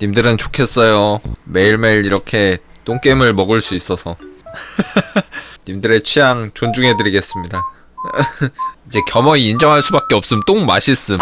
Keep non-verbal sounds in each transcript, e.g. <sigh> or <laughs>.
님들은 좋겠어요. 매일매일 이렇게 똥겜을 먹을 수 있어서. <laughs> 님들의 취향 존중해드리겠습니다. <laughs> 이제 겸허히 인정할 수밖에 없음. 똥 맛있음.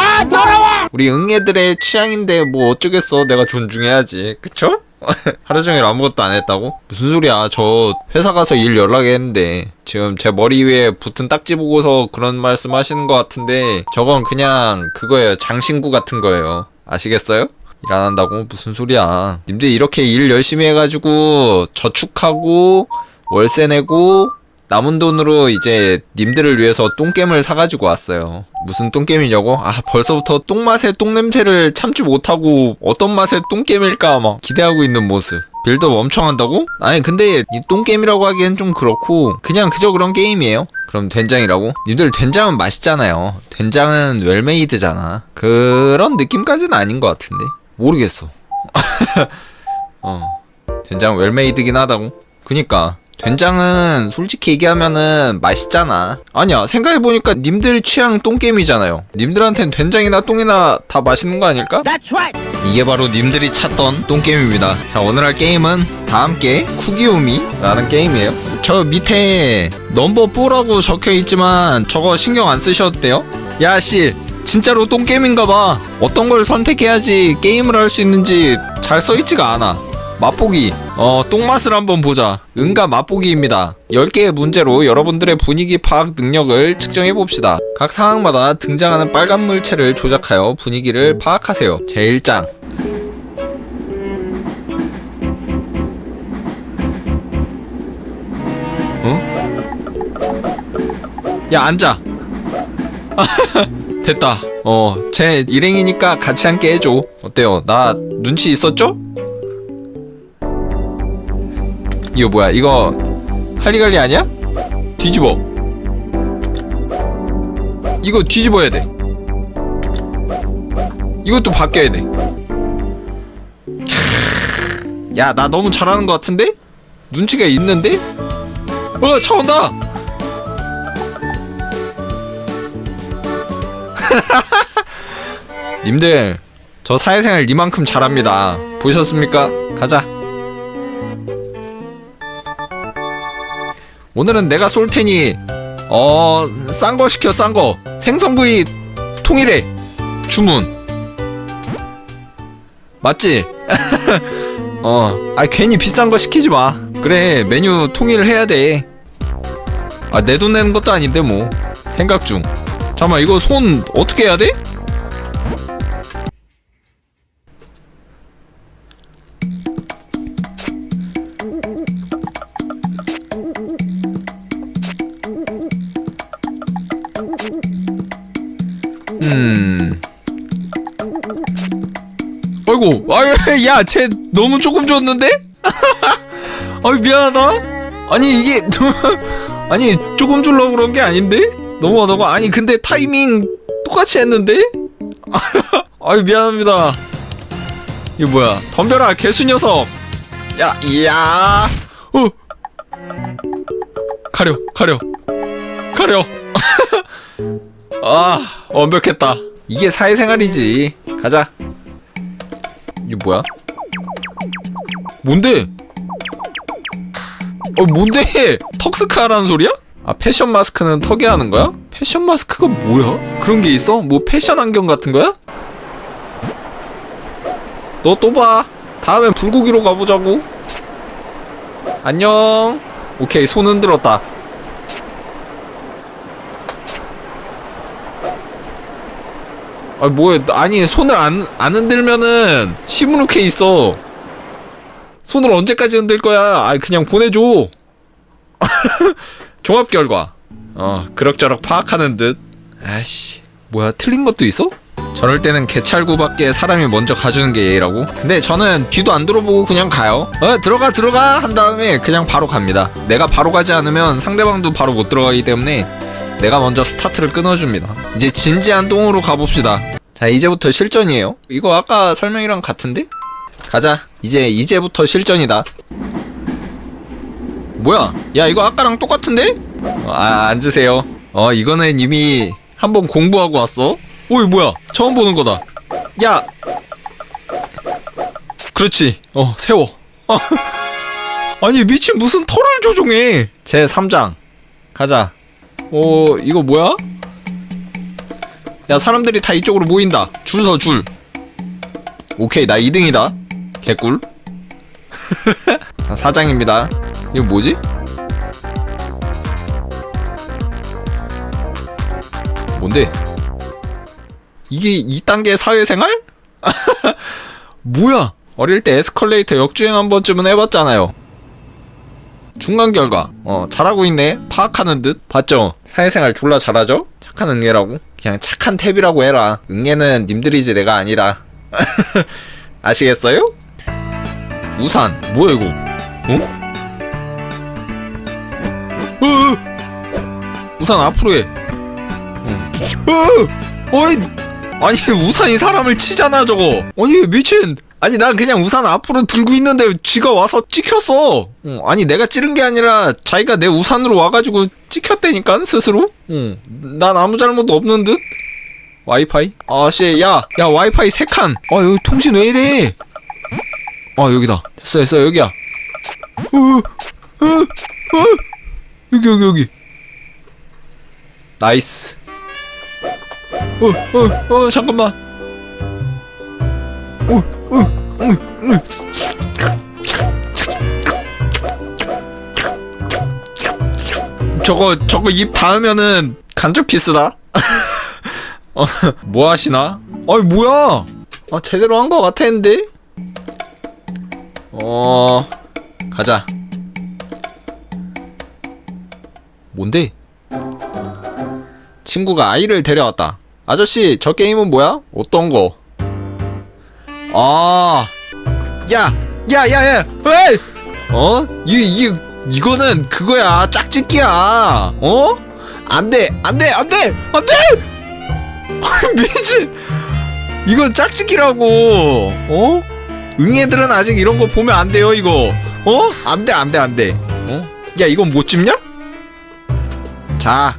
우리 응애들의 취향인데 뭐 어쩌겠어. 내가 존중해야지. 그쵸? <laughs> 하루 종일 아무것도 안 했다고? 무슨 소리야. 저 회사 가서 일 연락했는데 지금 제 머리 위에 붙은 딱지 보고서 그런 말씀 하시는 것 같은데 저건 그냥 그거예요. 장신구 같은 거예요. 아시겠어요? 일 안 한다고? 무슨 소리야. 님들 이렇게 일 열심히 해가지고 저축하고 월세 내고 남은 돈으로 이제 님들을 위해서 똥겜을 사가지고 왔어요. 무슨 똥겜이냐고? 아 벌써부터 똥맛의 똥냄새를 참지 못하고 어떤 맛의 똥겜일까 막 기대하고 있는 모습. 빌드업 엄청 한다고? 아니 근데 이 똥겜이라고 하기엔 좀 그렇고 그냥 그저 그런 게임이에요. 그럼 된장이라고? 님들 된장은 맛있잖아요. 된장은 웰메이드잖아. 그런 느낌까지는 아닌 것 같은데 모르겠어. <laughs> 어 된장 웰메이드긴 하다고. 그니까 된장은 솔직히 얘기하면은 맛있잖아. 아니야 생각해보니까 님들 취향 똥게임이잖아요. 님들한텐 된장이나 똥이나 다 맛있는 거 아닐까? That's right. 이게 바로 님들이 찾던 똥게임입니다. 자, 오늘 할 게임은 다 함께 쿠기오미라는 게임이에요. 저 밑에 넘버 4라고 적혀 있지만 저거 신경 안 쓰셔도 돼요. 야, 씨. 진짜로 똥게임인가봐. 어떤 걸 선택해야지 게임을 할 수 있는지 잘 써있지가 않아. 맛보기. 어, 똥맛을 한번 보자. 응가 맛보기입니다. 10개의 문제로 여러분들의 분위기 파악 능력을 측정해 봅시다. 각 상황마다 등장하는 빨간 물체를 조작하여 분위기를 파악하세요. 제1장. 어? 야, 앉아. <laughs> 됐다. 어, 제 일행이니까 같이 함께 해줘. 어때요? 나 눈치 있었죠? 이거 뭐야? 이거 할리갈리 아니야? 뒤집어. 이거 뒤집어야 돼. 이것도 바뀌어야 돼. 야, 나 너무 잘하는 것 같은데? 눈치가 있는데? 어, 차 온다! <laughs> 님들, 저 사회생활 이만큼 잘합니다. 보셨습니까? 가자. 오늘은 내가 쏠 테니 어, 싼 거 시켜, 싼 거. 생선 부위 통일해. 주문. 맞지? <laughs> 어, 아 괜히 비싼 거 시키지 마. 그래, 메뉴 통일을 해야 돼. 아, 내 돈 내는 것도 아닌데 뭐. 생각 중. 잠깐만, 이거 손 어떻게 해야 돼? 음. 아이고, 아유, <laughs> 야, 쟤 너무 조금 줬는데? <laughs> 아이 미안하다. 아니 이게 <laughs> 아니 조금 줄러 그런 게 아닌데? 너무하다고. 아니 근데 타이밍 똑같이 했는데? <laughs> 아유 미안합니다. 이거 뭐야? 덤벼라 개수 녀석. 야, 이야. 어. 가려, 가려, 가려. <laughs> 아 완벽했다 이게 사회생활이지 가자 이거 뭐야 뭔데 어 뭔데 <laughs> 턱스카라는 소리야? 아 패션 마스크는 턱에 하는 거야? 패션 마스크가 뭐야? 그런 게 있어? 뭐 패션 안경 같은 거야? 너 또 봐 다음엔 불고기로 가보자고 안녕 오케이 손 흔들었다 아 뭐야 아니 손을 안, 안 흔들면은 시무룩해 있어 손을 언제까지 흔들 거야 아 그냥 보내줘 <laughs> 종합 결과 어 그럭저럭 파악하는 듯 아씨 뭐야 틀린 것도 있어? 저럴 때는 개찰구밖에 사람이 먼저 가주는 게 예의라고? 근데 저는 뒤도 안 돌아보고 그냥 가요 어 들어가 들어가 한 다음에 그냥 바로 갑니다 내가 바로 가지 않으면 상대방도 바로 못 들어가기 때문에 내가 먼저 스타트를 끊어줍니다. 이제 진지한 똥으로 가봅시다. 자, 이제부터 실전이에요. 이거 아까 설명이랑 같은데? 가자. 이제, 이제부터 실전이다. 뭐야? 야, 이거 아까랑 똑같은데? 어, 아, 앉으세요. 어, 이거는 이미 한번 공부하고 왔어. 오이, 뭐야? 처음 보는 거다. 야! 그렇지. 어, 세워. <laughs> 아니, 미친 무슨 털을 조종해. 제 3장. 가자. 어, 이거 뭐야? 야, 사람들이 다 이쪽으로 모인다. 줄 서, 줄. 오케이, 나 2등이다. 개꿀. <laughs> 자, 4장입니다. 이거 뭐지? 뭔데? 이게 2단계 사회생활? <laughs> 뭐야? 어릴 때 에스컬레이터 역주행 한 번쯤은 해봤잖아요. 중간 결과, 어, 잘하고 있네. 파악하는 듯. 봤죠? 사회생활 졸라 잘하죠? 착한 응애라고? 그냥 착한 탭이라고 해라. 응애는 님들이지 내가 아니다. <laughs> 아시겠어요? 우산. 뭐야, 이거? 어? 어, 어. 우산 앞으로 해. 어, 어이, 아니 우산이 사람을 치잖아 저거. 아니 미친. 아니 난 그냥 우산 앞으로 들고 있는데 지가 와서 찍혔어. 어, 아니 내가 찌른 게 아니라 자기가 내 우산으로 와가지고 찍혔다니까 스스로. 어, 난 아무 잘못도 없는 듯. 와이파이? 아씨 야, 야 와이파이 세 칸. 아 여기 통신 왜 이래? 아 여기다. 됐어 됐어 여기야. 어, 어, 어, 여기 여기 여기. 나이스. 어, 어, 어, 잠깐만. 어, 어, 어, 어. 저거, 저거 입 닿으면은 간접 키스다? <laughs> 어, 뭐 하시나? 아이, 뭐야? 아, 제대로 한 거 같았는데? 어, 가자. 뭔데? 친구가 아이를 데려왔다. 아저씨, 저 게임은 뭐야? 어떤 거? 아, 야, 야, 야, 야, 왜? 어? 이, 이, 이거는 그거야, 짝짓기야. 어? 안 돼, 안 돼, 안 돼, 안 돼! 미친! 이건 짝짓기라고, 어? 응애들은 아직 이런 거 보면 안 돼요, 이거. 어? 안 돼, 안 돼, 안 돼. 어? 야, 이건 못 집냐? 자.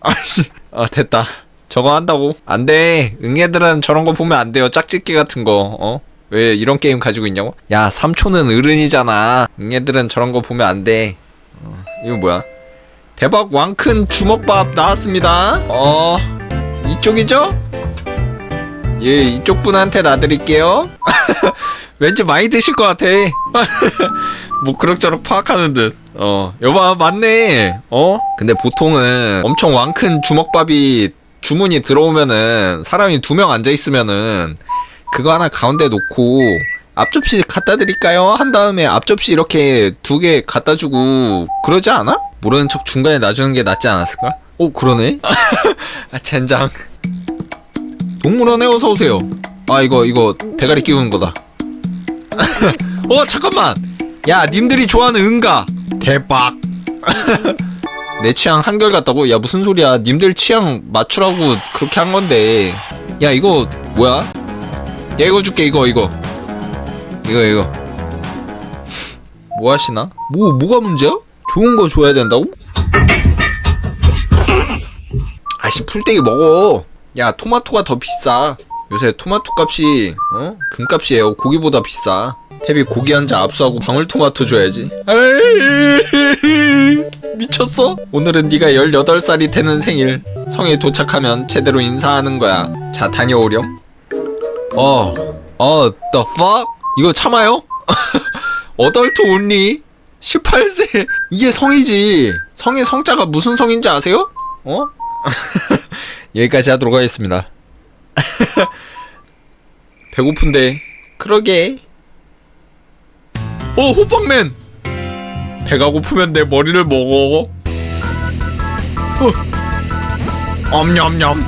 아씨, 아, 됐다. 저거 한다고? 안 돼. 응애들은 저런 거 보면 안 돼요. 짝짓기 같은 거, 어? 왜 이런 게임 가지고 있냐고? 야, 3초는 어른이잖아. 응애들은 저런 거 보면 안 돼. 어, 이거 뭐야? 대박 왕큰 주먹밥 나왔습니다. 어, 이쪽이죠? 예, 이쪽 분한테 놔드릴게요. <laughs> 왠지 많이 드실 것 같아. <laughs> 뭐 그럭저럭 파악하는 듯. 어, 여봐 맞네. 어? 근데 보통은 엄청 왕큰 주먹밥이 주문이 들어오면은 사람이 두 명 앉아 있으면은 그거 하나 가운데 놓고 앞접시 갖다 드릴까요? 한 다음에 앞접시 이렇게 두 개 갖다 주고 그러지 않아? 모르는 척 중간에 놔주는 게 낫지 않았을까? 오 그러네. <laughs> 아 젠장. 동물원에 어서 오세요. 아 이거 이거 대가리 끼우는 거다. <laughs> 어 잠깐만. 야 님들이 좋아하는 응가 대박. <laughs> 내 취향 한결 같다고? 야 무슨 소리야? 님들 취향 맞추라고 그렇게 한 건데. 야 이거 뭐야? 야 이거 줄게 이거 이거 이거 이거. 뭐 하시나? 뭐 뭐가 문제야? 좋은 거 줘야 된다고? 아씨 풀떼기 먹어. 야 토마토가 더 비싸. 요새 토마토 값이 어 금값이에요. 고기보다 비싸. 태비 고기 한 자 압수하고 방울토마토 줘야지. <laughs> 미쳤어? 오늘은 네가 18살이 되는 생일. 성에 도착하면 제대로 인사하는 거야. 자 다녀오렴. 어, 어, the fuck? 이거 참아요? <laughs> 어덜트 온리? 18세 이게 성이지 성의 성자가 무슨 성인지 아세요? 어? <laughs> 여기까지 하도록 하겠습니다 배고픈데 그러게 어 호빵맨! 배가 고프면 내 머리를 먹어. 어. 엄냠냠.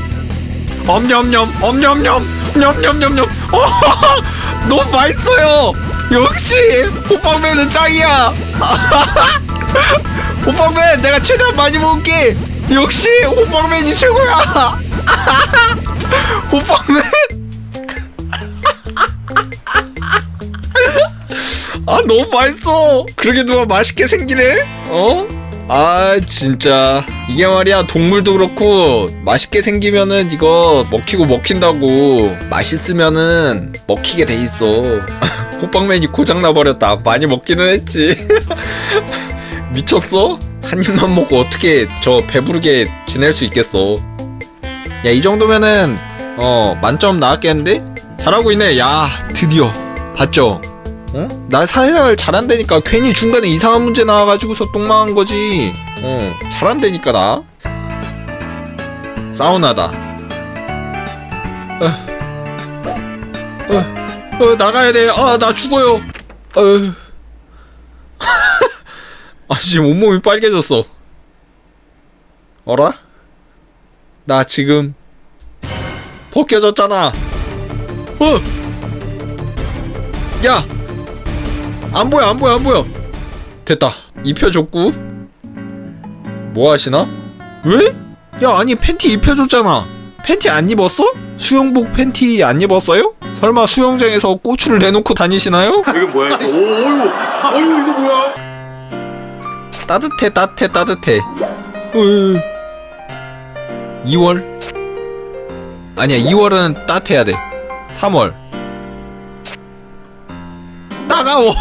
엄냠냠 엄냠냠 냠냠냠냠. 어, <laughs> 너무 맛있어요. 역시 호빵맨은 짱이야. <laughs> 호빵맨 내가 최대한 많이 먹을게. 역시 호빵맨이 최고야. <laughs> 호빵맨 아 너무 맛있어 그러게 누가 맛있게 생기네 어? 아 진짜 이게 말이야 동물도 그렇고 맛있게 생기면은 이거 먹히고 먹힌다고 맛있으면은 먹히게 돼 있어 <laughs> 호빵맨이 고장나 버렸다. 많이 먹기는 했지. <laughs> 미쳤어? 한 입만 먹고 어떻게 저 배부르게 지낼 수 있겠어? 야 이 정도면은 어 만점 나왔겠는데? 잘하고 있네. 야 드디어 봤죠? 어? 나 사회생활 잘한다니까 괜히 중간에 이상한 문제 나와가지고서 똥망한 거지. 어 잘한다니까 나. 사우나다. 어, 어, 어 나가야 돼. 아나 죽어요. 어. <laughs> 아 지금 온몸이 빨개졌어. 어라? 나 지금 벗겨졌잖아. 어! 야! 안 보여, 안 보여, 안 보여! 됐다. 입혀줬고. 뭐 하시나? 왜? 야, 아니, 팬티 입혀줬잖아. 팬티 안 입었어? 수영복 팬티 안 입었어요? 설마 수영장에서 꼬추를 내놓고 다니시나요? <laughs> 이거 뭐야 이거? 오, 어이구, 어이구 이거 뭐야? 따뜻해, 따뜻해, 따뜻해. 으... 2월? 아니야, 2월은 따뜻해야 돼. 3월. 따가워.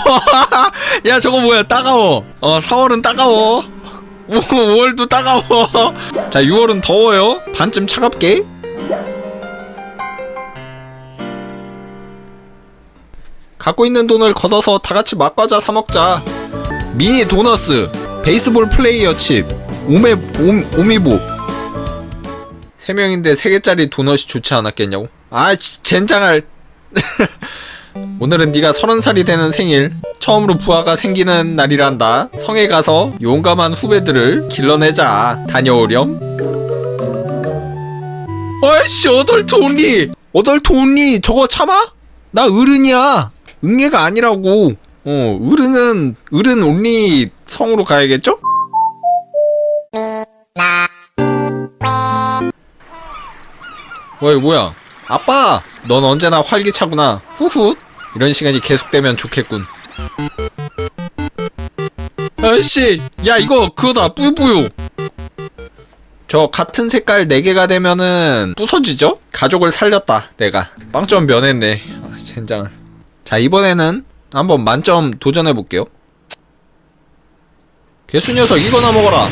<laughs> 야, 저거 뭐야, 따가워. 어, 4월은 따가워. 5월도 따가워. 자, 6월은 더워요. 반쯤 차갑게. 갖고 있는 돈을 걷어서 다 같이 맛과자 사 먹자. 미니 도너스, 베이스볼 플레이어 칩, 오메 옴, 오미보. 세 명인데 세 개짜리 도넛이 좋지 않았겠냐고? 아, 지- 젠장할. <laughs> 오늘은 네가 서른 살이 되는 생일. 처음으로 부하가 생기는 날이란다. 성에 가서 용감한 후배들을 길러내자. 다녀오렴. 어이씨, 어덜트 온리. 어덜트 온리 저거 참아? 나 어른이야. 응애가 아니라고. 어, 어른은 어른 온리 성으로 가야겠죠? 왜 뭐야? 아빠, 넌 언제나 활기차구나. 후후. 이런 시간이 계속되면 좋겠군. 아씨, 야 이거 그거다 뿌뿌요. 저 같은 색깔 4개가 되면은 부서지죠? 가족을 살렸다 내가 빵점 면했네 아, 젠장을 자 이번에는 한번 만점 도전해볼게요 개수 녀석 이거나 먹어라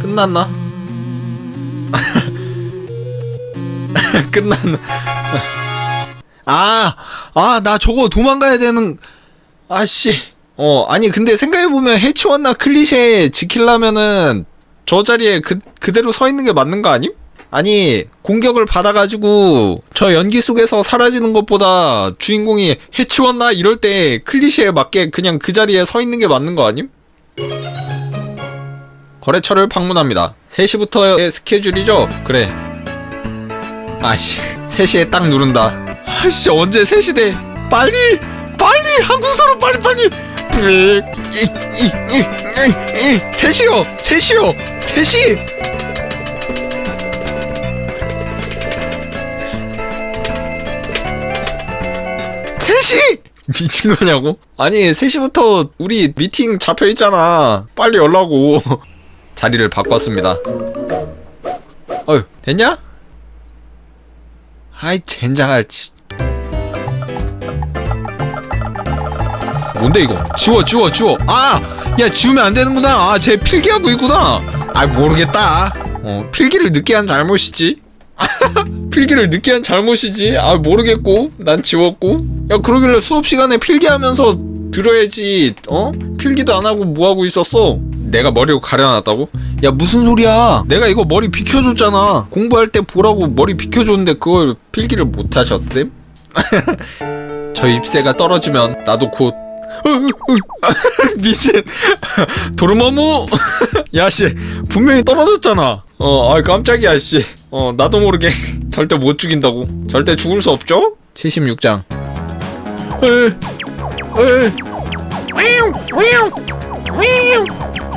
끝났나? <laughs> <laughs> 끝났나? 아, 아, 나 저거 도망가야 되는, 아씨. 어, 아니, 근데 생각해보면 해치웠나 클리셰 지키려면은 저 자리에 그, 그대로 서 있는 게 맞는 거 아님? 아니, 공격을 받아가지고 저 연기 속에서 사라지는 것보다 주인공이 해치웠나 이럴 때 클리셰에 맞게 그냥 그 자리에 서 있는 게 맞는 거 아님? 거래처를 방문합니다. 3시부터의 스케줄이죠? 그래. 아씨, 3시에 딱 누른다. 아씨, 언제 3시 돼? 빨리! 빨리! 한국서로 빨리 빨리! 브릭! 이, 이, 이, 이, 이, 3시요! 3시요! 3시! 세시 미친 거냐고? 아니, 3시부터 우리 미팅 잡혀 있잖아. 빨리 열라고. <laughs> 자리를 바꿨습니다. 어휴, 됐냐? 아이, 젠장할지. 뭔데 이거? 지워, 지워, 지워. 아, 야 지우면 안 되는구나. 아, 쟤 필기하고 있구나. 아, 모르겠다. 어, 필기를 늦게 한 잘못이지. <laughs> 필기를 늦게 한 잘못이지. 아, 모르겠고. 난 지웠고. 야, 그러길래 수업 시간에 필기하면서 들어야지. 어? 필기도 안 하고 뭐 하고 있었어? 내가 머리를 가려놨다고? 야, 무슨 소리야? 내가 이거 머리 비켜줬잖아. 공부할 때 보라고 머리 비켜줬는데 그걸 필기를 못 하셨음? <laughs> 저 입새가 떨어지면 나도 곧 <laughs> 미친. <laughs> 도르마무? 야씨. 분명히 떨어졌잖아. 어아 깜짝이야 씨어 나도 모르게 절대 못 죽인다고. 절대 죽을 수 없죠? 76장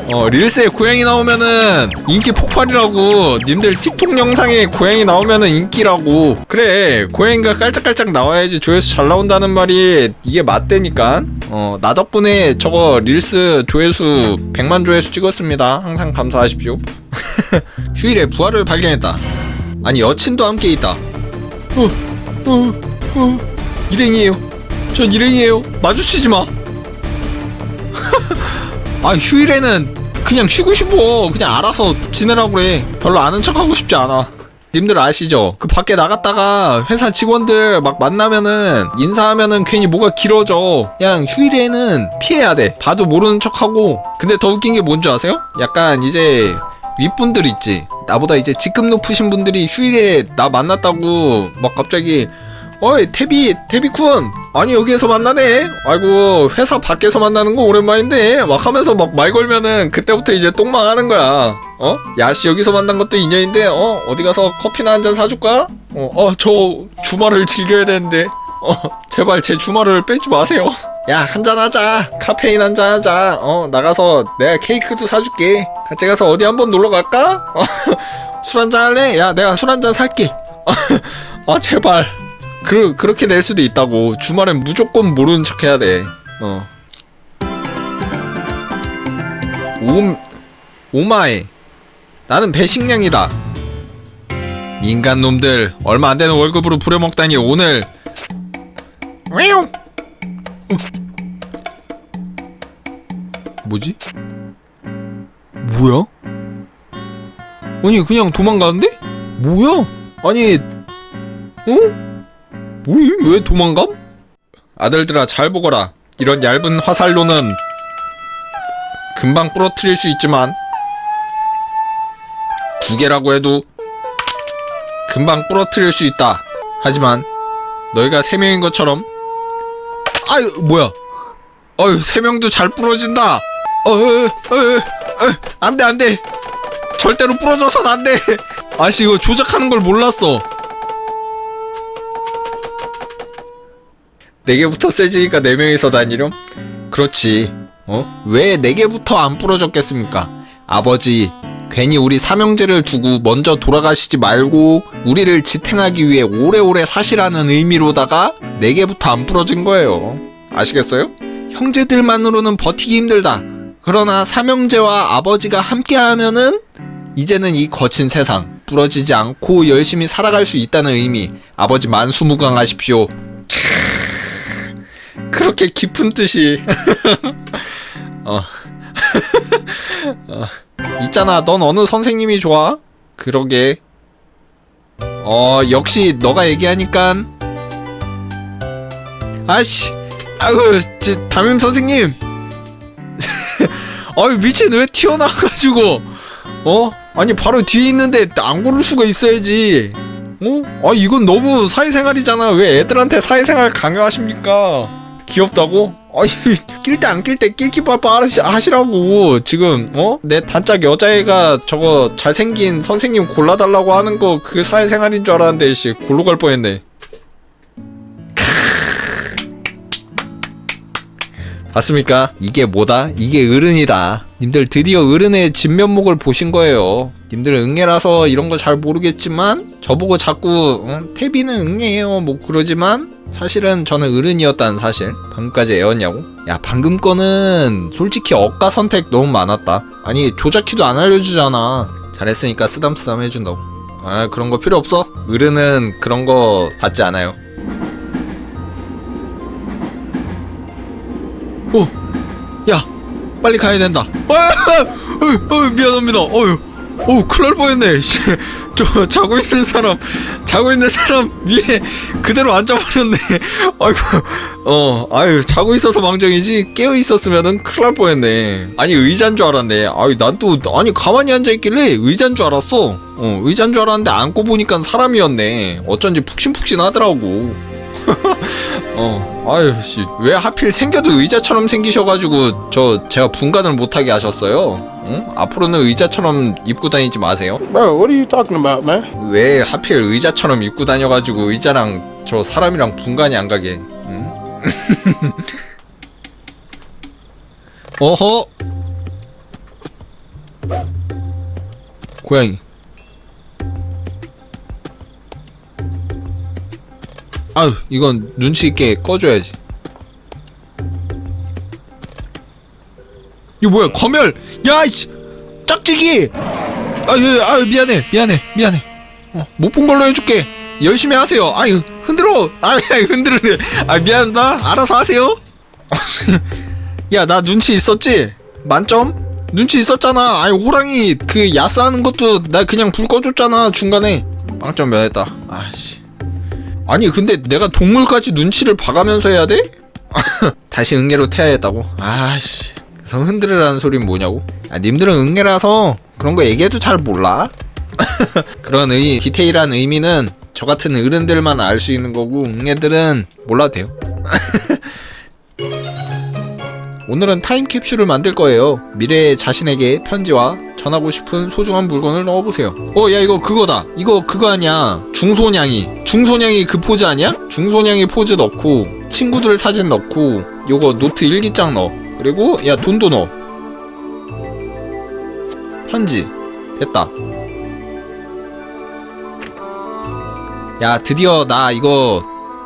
어 릴스에 고양이 나오면은 인기 폭발이라고. 님들 틱톡 영상에 고양이 나오면은 인기라고. 그래 고양이가 깔짝깔짝 나와야지 조회수 잘 나온다는 말이 이게 맞대니까. 어나 덕분에 저거 릴스 조회수 100만 조회수 찍었습니다. 항상 감사하십시오. <laughs> 휴일에 부활을 발견했다. 아니 여친도 함께 있다. 어, 어, 어, 일행이에요. 전 일행이에요. 마주치지 마. <laughs> 아 휴일에는 그냥 쉬고 싶어. 그냥 알아서 지내라고 그래. 별로 아는 척하고 싶지 않아. 님들 아시죠? 그 밖에 나갔다가 회사 직원들 막 만나면은 인사하면은 괜히 뭐가 길어져. 그냥 휴일에는 피해야 돼. 봐도 모르는 척하고. 근데 더 웃긴 게 뭔지 아세요? 약간 이제 윗분들 있지. 나보다 이제 직급 높으신 분들이 휴일에 나 만났다고 막 갑자기 어이 태비 태비쿤. 아니 여기에서 만나네. 아이고 회사 밖에서 만나는 거 오랜만인데. 막 하면서 막 말 걸면은 그때부터 이제 똥망하는 거야. 어? 야씨 여기서 만난 것도 인연인데 어? 어디 가서 커피나 한 잔 사줄까? 어저 주말을 즐겨야 되는데. 어 제발 제 주말을 빼지 마세요. 야 한잔 하자. 카페인 한잔 하자. 어 나가서 내가 케이크도 사줄게. 같이 가서 어디 한번 놀러 갈까? 어, <laughs> 술 한잔 할래? 야 내가 술 한잔 살게. 아 <laughs> 제발 그, 그렇게 낼 수도 있다고. 주말엔 무조건 모르는 척 해야 돼. 어. 오, 오마이. 나는 배식량이다. 인간 놈들, 얼마 안 되는 월급으로 부려먹다니 오늘. 왜요? 어. 뭐지? 뭐야? 아니, 그냥 도망가는데? 뭐야? 아니, 어? 뭐이 왜 도망감? 아들들아 잘 보거라. 이런 얇은 화살로는 금방 부러뜨릴 수 있지만 두 개라고 해도 금방 부러뜨릴 수 있다. 하지만 너희가 세 명인 것처럼 아유 뭐야? 어휴 세 명도 잘 부러진다. 어휴 어휴 어휴 안돼 안돼. 절대로 부러져선 안돼. <laughs> 아씨 이거 조작하는 걸 몰랐어 네 개부터 세지니까 네 명이서 다니렴? 그렇지. 어? 왜 네 개부터 안 부러졌겠습니까? 아버지, 괜히 우리 삼형제를 두고 먼저 돌아가시지 말고 우리를 지탱하기 위해 오래오래 사시라는 의미로다가 네 개부터 안 부러진 거예요. 아시겠어요? 형제들만으로는 버티기 힘들다. 그러나 삼형제와 아버지가 함께하면은 이제는 이 거친 세상 부러지지 않고 열심히 살아갈 수 있다는 의미. 아버지 만수무강하십시오. 그렇게 깊은 뜻이 <laughs> 어. <laughs> 어. 있잖아 넌 어느 선생님이 좋아? 그러게 어 역시 너가 얘기하니까 아씨 아유 저, 담임 선생님 <laughs> 아유 미친 왜 튀어나와가지고 어? 아니 바로 뒤에 있는데 안 고를 수가 있어야지 어? 아 이건 너무 사회생활이잖아 왜 애들한테 사회생활 강요하십니까 귀엽다고? 아니 낄 때 안 낄 때 낄기 빨빨 하시- 하시라고 지금 어? 내 단짝 여자애가 저거 잘생긴 선생님 골라달라고 하는 거그 사회생활인 줄 알았는데 씨 골로 갈 뻔했네 봤습니까? 이게 뭐다? 이게 어른이다. 님들 드디어 어른의 진면목을 보신 거예요. 님들 응애라서 이런 거 잘 모르겠지만 저보고 자꾸 어, 태비는 응애예요 뭐 그러지만 사실은 저는 어른이었다는 사실. 방금까지 애였냐고? 야 방금 거는 솔직히 억가 선택 너무 많았다. 아니 조작키도 안 알려주잖아. 잘했으니까 쓰담쓰담 해준다고. 아 그런 거 필요 없어. 어른은 그런 거 받지 않아요. 어, 야, 빨리 가야 된다. 아, 어, 어, 미안합니다. 어휴, 어, 큰일 날 뻔했네. 씨, <laughs> 저 자고 있는 사람, 자고 있는 사람 위에 그대로 앉아버렸네. <laughs> 아이고, 어, 아유, 자고 있어서 망정이지 깨어 있었으면은 큰일 날 뻔했네. 아니 의자인 줄 알았네. 아유, 난 또 아니 가만히 앉아 있길래 의자인 줄 알았어. 어, 의자인 줄 알았는데 안고 보니까 사람이었네. 어쩐지 푹신푹신 하더라고. <laughs> 어, 아유, 씨, 왜 하필 생겨도 의자처럼 생기셔가지고, 저, 제가 분간을 못하게 하셨어요? 응? 앞으로는 의자처럼 입고 다니지 마세요. Bro, what are you talking about, man? 왜 하필 의자처럼 입고 다녀가지고, 의자랑 저 사람이랑 분간이 안 가게, 응? <laughs> 어허! 고양이. 아유, 이건 눈치 있게 꺼줘야지. 이거 뭐야, 검열! 야, 이씨! 짝짓기! 아, 예, 아, 미안해, 미안해, 미안해. 어, 못본 걸로 해줄게. 열심히 하세요. 아유, 흔들어 아니, 흔들으래 아 미안하다 알아서 하세요 <laughs> 야 나 눈치 있었지 만점 눈치 있었잖아 아니 호랑이 그 야스하는 것도 나 그냥 불 꺼줬잖아 중간에 빵점 면했다 아씨 아니 근데 내가 동물까지 눈치를 봐가면서 해야 돼? <laughs> 다시 응애로 태야겠다고 아씨 그래서 흔들으라는 소리는 뭐냐고 아 님들은 응애라서 그런 거 얘기해도 잘 몰라 <laughs> 그런 의 디테일한 의미는 저 같은 어른들만 알 수 있는 거고 응애들은 몰라도 돼요. <laughs> 오늘은 타임캡슐을 만들 거예요. 미래의 자신에게 편지와 전하고 싶은 소중한 물건을 넣어보세요. 어, 야, 이거 그거다. 이거 그거 아니야. 중소냥이. 중소냥이 그 포즈 아니야? 중소냥이 포즈 넣고, 친구들 사진 넣고, 요거 노트 일기장 넣어. 그리고, 야, 돈도 넣어. 편지. 됐다. 야 드디어 나 이거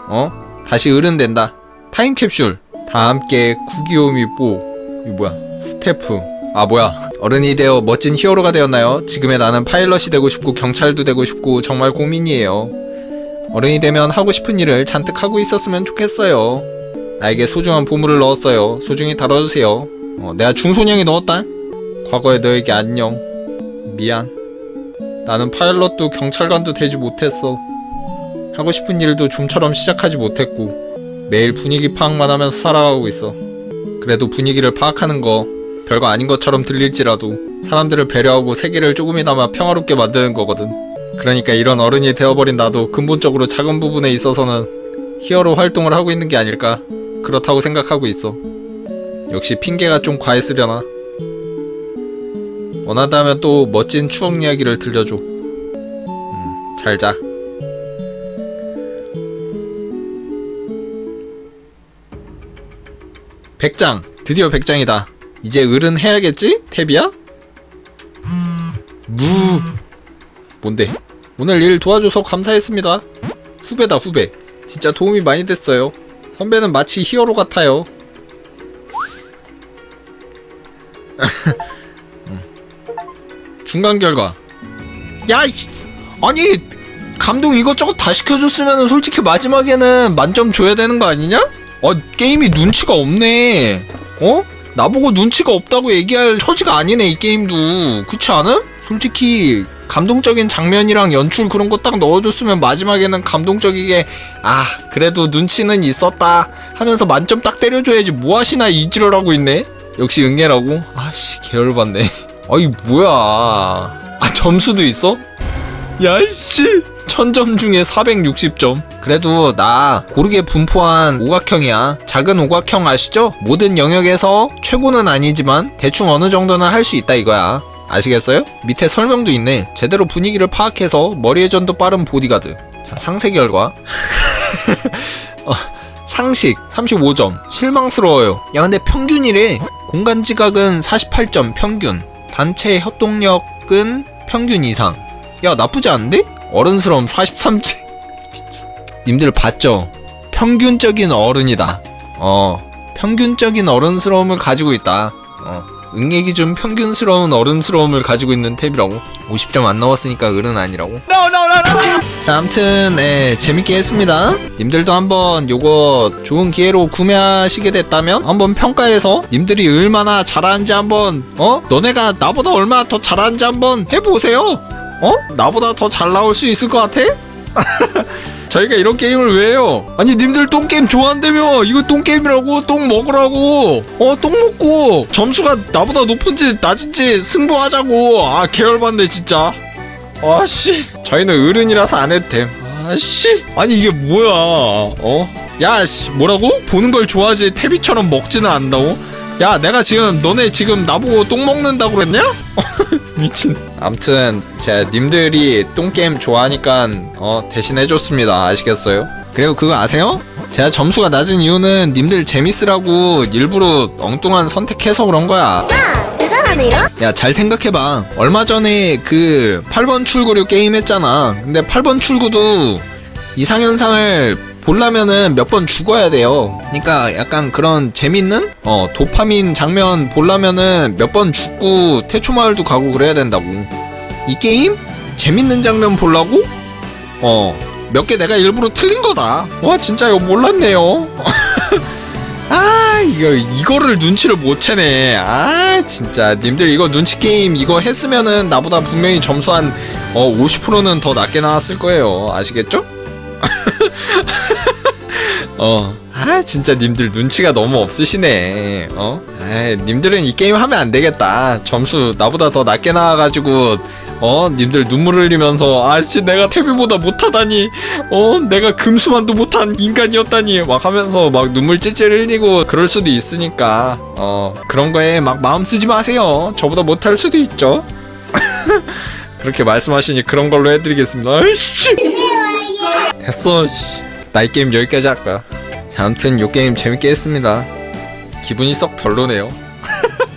어 다시 어른 된다 타임캡슐 다 함께 구기요미뽀 이거 뭐야 스태프 아 뭐야. 어른이 되어 멋진 히어로가 되었나요? 지금의 나는 파일럿이 되고 싶고 경찰도 되고 싶고 정말 고민이에요. 어른이 되면 하고 싶은 일을 잔뜩 하고 있었으면 좋겠어요. 나에게 소중한 보물을 넣었어요. 소중히 다뤄주세요. 어, 내가 중소냥이 넣었다? 과거의 너에게 안녕. 미안. 나는 파일럿도 경찰관도 되지 못했어. 하고 싶은 일도 좀처럼 시작하지 못했고 매일 분위기 파악만 하면서 살아가고 있어. 그래도 분위기를 파악하는 거 별거 아닌 것처럼 들릴지라도 사람들을 배려하고 세계를 조금이나마 평화롭게 만드는 거거든. 그러니까 이런 어른이 되어버린 나도 근본적으로 작은 부분에 있어서는 히어로 활동을 하고 있는 게 아닐까 그렇다고 생각하고 있어. 역시 핑계가 좀 과했으려나. 원한다면 또 멋진 추억 이야기를 들려줘. 음, 잘 자. 백장 드디어 백장이다 이제 을은 해야겠지? 탭이야? 무 뭔데? 오늘 일 도와줘서 감사했습니다 후배다 후배 진짜 도움이 많이 됐어요 선배는 마치 히어로 같아요 <laughs> 음. 중간 결과 야 이- 아니 감독 이것저것 다 시켜줬으면 솔직히 마지막에는 만점 줘야 되는 거 아니냐? 어 게임이 눈치가 없네 어? 나보고 눈치가 없다고 얘기할 처지가 아니네 이 게임도 그렇지 않음? 솔직히 감동적인 장면이랑 연출 그런 거 딱 넣어줬으면 마지막에는 감동적이게 아 그래도 눈치는 있었다 하면서 만점 딱 때려줘야지 뭐하시나 이지랄 하고 있네 역시 응애라고? 아씨 계열받네 <laughs> 아이 뭐야 아 점수도 있어? 야이씨 천점 중에 460점. 그래도 나 고르게 분포한 오각형이야. 작은 오각형 아시죠? 모든 영역에서 최고는 아니지만 대충 어느 정도는 할 수 있다 이거야. 아시겠어요? 밑에 설명도 있네. 제대로 분위기를 파악해서 머리회전도 빠른 보디가드. 자 상세 결과. <laughs> 어, 상식 35점. 실망스러워요. 야 근데 평균이래. 공간 지각은 48점 평균. 단체 협동력은 평균 이상. 야 나쁘지 않은데? 어른스러움 43점 님들 봤죠? 평균적인 어른이다. 어 평균적인 어른스러움을 가지고 있다. 어 응애 기준 평균스러운 어른스러움을 가지고 있는 탭이라고? 50점 안 넣었으니까 어른 아니라고? 자 아무튼 예, 재밌게 했습니다. 님들도 한번 요거 좋은 기회로 구매하시게 됐다면 한번 평가해서 님들이 얼마나 잘하는지 한번 어? 너네가 나보다 얼마나 더 잘하는지 한번 해보세요 어? 나보다 더 잘 나올 수 있을 것 같아? <laughs> 저희가 이런 게임을 왜 해요? 아니 님들 똥게임 좋아한다며 이거 똥게임이라고 똥 먹으라고 어 똥 먹고 점수가 나보다 높은지 낮은지 승부하자고 아 계열받네 진짜 아씨 저희는 어른이라서 안 해도 됨 아씨 아니 이게 뭐야 어? 야씨 뭐라고? 보는 걸 좋아하지 태비처럼 먹지는 않는다고? 야 내가 지금 너네 지금 나보고 똥 먹는다고 그랬냐? <laughs> 미친 암튼 제가 님들이 똥게임 좋아하니까 어 대신 해줬습니다 아시겠어요? 그리고 그거 아세요? 제가 점수가 낮은 이유는 님들 재밌으라고 일부러 엉뚱한 선택해서 그런 거야. 야 잘 생각해봐 얼마 전에 그 8번 출구를 게임 했잖아 근데 8번 출구도 이상현상을 보려면은 몇 번 죽어야 돼요 그러니까 약간 그런 재밌는 어 도파민 장면 보려면은 몇 번 죽고 태초마을도 가고 그래야 된다고 이 게임 재밌는 장면 보려고 어 몇 개 내가 일부러 틀린 거다. 와 진짜 이거 몰랐네요. <laughs> 아 이거 이거를 눈치를 못 채네. 아 진짜 님들 이거 눈치 게임 이거 했으면은 나보다 분명히 점수 한 어, 50%는 더 낮게 나왔을 거예요. 아시겠죠? <laughs> 어. 아, 진짜 님들 눈치가 너무 없으시네. 어? 아, 님들은 이 게임 하면 안 되겠다. 점수 나보다 더 낮게 나와가지고, 어? 님들 눈물 흘리면서, 아, 씨, 내가 태비보다 못하다니, 어? 내가 금수만도 못한 인간이었다니, 막 하면서 막 눈물 찔찔 흘리고 그럴 수도 있으니까, 어, 그런 거에 막 마음 쓰지 마세요. 저보다 못할 수도 있죠. <laughs> 그렇게 말씀하시니 그런 걸로 해드리겠습니다. 아이씨. 됐어. 씨. 나이 게임 여기까지 할까. 자, 아무튼 요 게임 재밌게 했습니다. 기분이 썩 별로네요. <laughs>